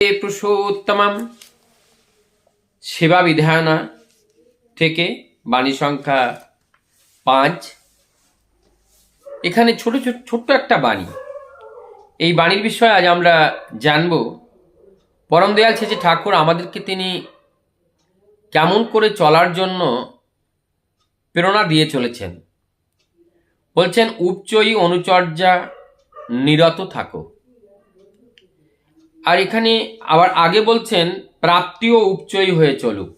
পুরুষোত্তমম সেবা বিধায়না থেকে বাণী সংখ্যা পাঁচ। এখানে ছোট ছোট ছোট্ট একটা বাণী। এই বাণীর বিষয়ে আজ আমরা জানব। পরম দয়াল ছেচে ঠাকুর আমাদেরকে তিনি কেমন করে চলার জন্য প্রেরণা দিয়ে চলেছেন। বলছেন উপচয়ী অনুচর্যা নিরত থাকো। আর এখানে আবার আগে বলছেন, প্রাপ্তিও উপচয়ী হয়ে চলুক।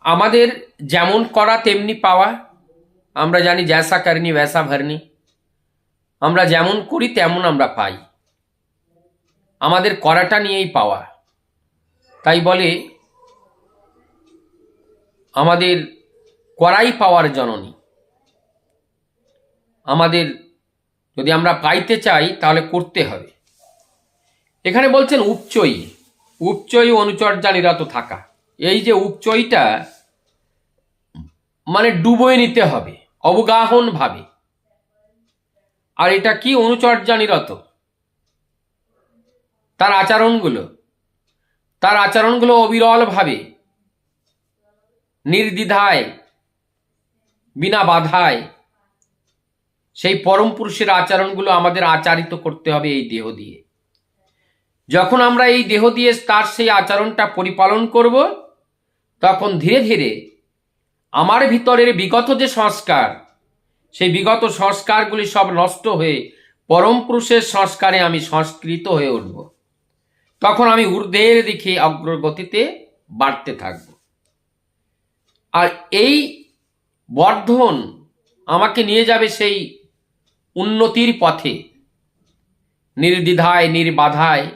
আমাদের যেমন করা, তেমনি পাওয়া। আমরা জানি জ্যাসা কারনি ভ্যাসা ভরনি আমরা যেমন করি, তেমন আমরা পাই। আমাদের করাটা নিয়েই পাওয়া। তাই বলে, আমাদের করাই পাওয়ার জননী। আমাদের যদি আমরা পাইতে চাই, তাহলে করতে হবে। এখানে বলছেন উপচয়ী। উপচয়ী অনুচর্যা নিরত থাকা। এই যে উপচয়ীটা মানে ডুবোয় নিতে হবে, অবগাহন ভাবে। আর এটা কি অনুচর্যা নিরত? তার আচরণগুলো তার আচরণগুলো অবিরল ভাবে, নির্দ্বিধায়, বিনা বাধায়, সেই পরম পুরুষের আচরণগুলো আমাদের আচারিত করতে হবে এই দেহ দিয়ে। যখন আমরা এই দেহ দিয়ে তার সেই আচরণটা পরিপালন করব, তখন ধীরে ধীরে আমার ভিতরের বিগত যে সংস্কার, সেই বিগত সংস্কারগুলি সব নষ্ট হয়ে পরম পুরুষের সংস্কারে আমি সংস্কৃত হয়ে উঠব। তখন আমি ঊর্ধ্বের দিকে অগ্রগতিতে বাড়তে থাকব। আর এই বর্ধন আমাকে নিয়ে যাবে সেই উন্নতির পথে, নির্দ্বিধায়, নির্বাধায়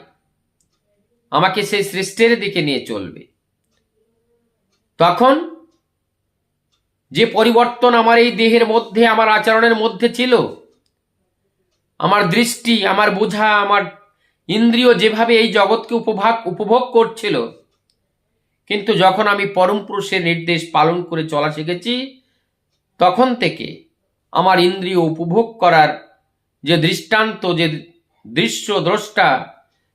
আমাকে সেই সৃষ্টের দিকে নিয়ে চলবে। তখন যে পরিবর্তন আমার এই দেহের মধ্যে, আমার আচরণের মধ্যে ছিল, আমার দৃষ্টি, আমার বোঝা, আমার ইন্দ্রিয় যেভাবে এই জগৎকে উপভোগ উপভোগ করছিল, কিন্তু যখন আমি পরম পুরুষের নির্দেশ পালন করে চলা শিখেছি, তখন থেকে আমার ইন্দ্রিয় উপভোগ করার যে দৃষ্টান্ত, যে দৃশ্য, দ্রষ্টা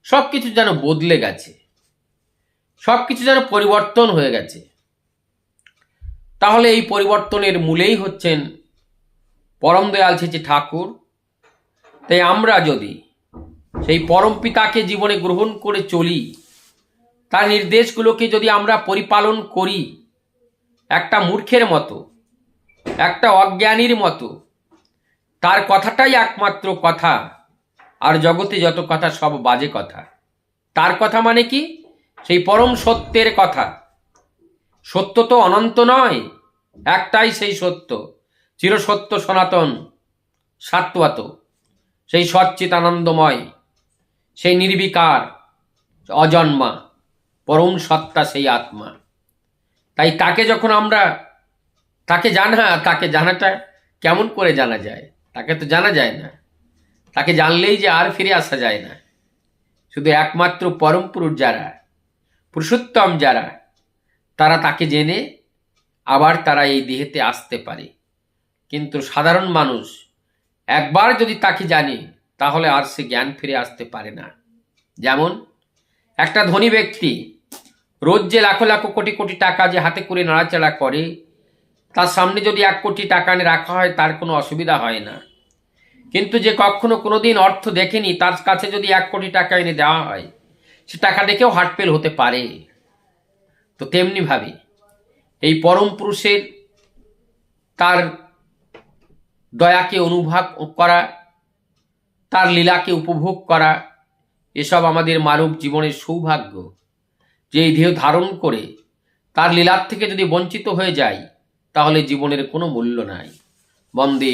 সব কিছু যেন বদলে গেছে। সব কিছু যেন পরিবর্তন হয়ে গেছে। তাহলে এই পরিবর্তনের মূলেই হচ্ছেন পরম দয়াল ছেচে ঠাকুর। তাই আমরা যদি সেই পরম পিতাকে জীবনে গ্রহণ করে চলি, তার নির্দেশগুলোকে যদি আমরা পরিপালন করি, একটা মূর্খের মতো, একটা অজ্ঞানীর মতো, তার কথাটাই একমাত্র কথা। আর জগতে যত কথা, সব বাজে কথা। তার কথা মানে কি? সেই পরম সত্যের কথা। সত্য তো অনন্ত নয়, একটাই সেই সত্য। চিরসত্য সনাতন সাত্বাত সেই সচ্চিত আনন্দময়, সেই নির্বিকার, অজন্মা, পরম সত্তা সেই আত্মা। তাই তাকে যখন আমরা, তাকে জানা, তাকে জানাটা কেমন করে জানা যায়? তাকে তো জানা যায় না। তাকে জানলেই যে আর ফিরে আসা যায় না। শুধু একমাত্র পরম পুরুষ যারা, পুরুষোত্তম যারা, তারা তাকে জেনে আবার তারা এই দেহেতে আসতে পারে। কিন্তু সাধারণ মানুষ একবার যদি তাকে জানে, তাহলে আর সে জ্ঞান ফিরে আসতে পারে না। যেমন, একটা ধনী ব্যক্তি রোজ যে লাখো লাখো কোটি কোটি টাকা যে হাতে করে নাড়াচাড়া করে, তার সামনে যদি এক কোটি টাকা এনে রাখা হয়, তার কোনো অসুবিধা হয় না। কিন্তু যে কখনো কোনোদিন অর্থ দেখেনি, তার কাছে যদি এক কোটি টাকা এনে দেওয়া হয়, সে টাকা দেখেও হার্টফেল হতে পারে। তো তেমনিভাবে এই পরম পুরুষের তার দয়াকে অনুভব করা, তার লীলাকে উপভোগ করা, এসব আমাদের মানব জীবনের সৌভাগ্য। যে এই দেহ ধারণ করে তার লীলার থেকে যদি বঞ্চিত হয়ে যায়, তাহলে জীবনের কোনো মূল্য নাই। বন্দে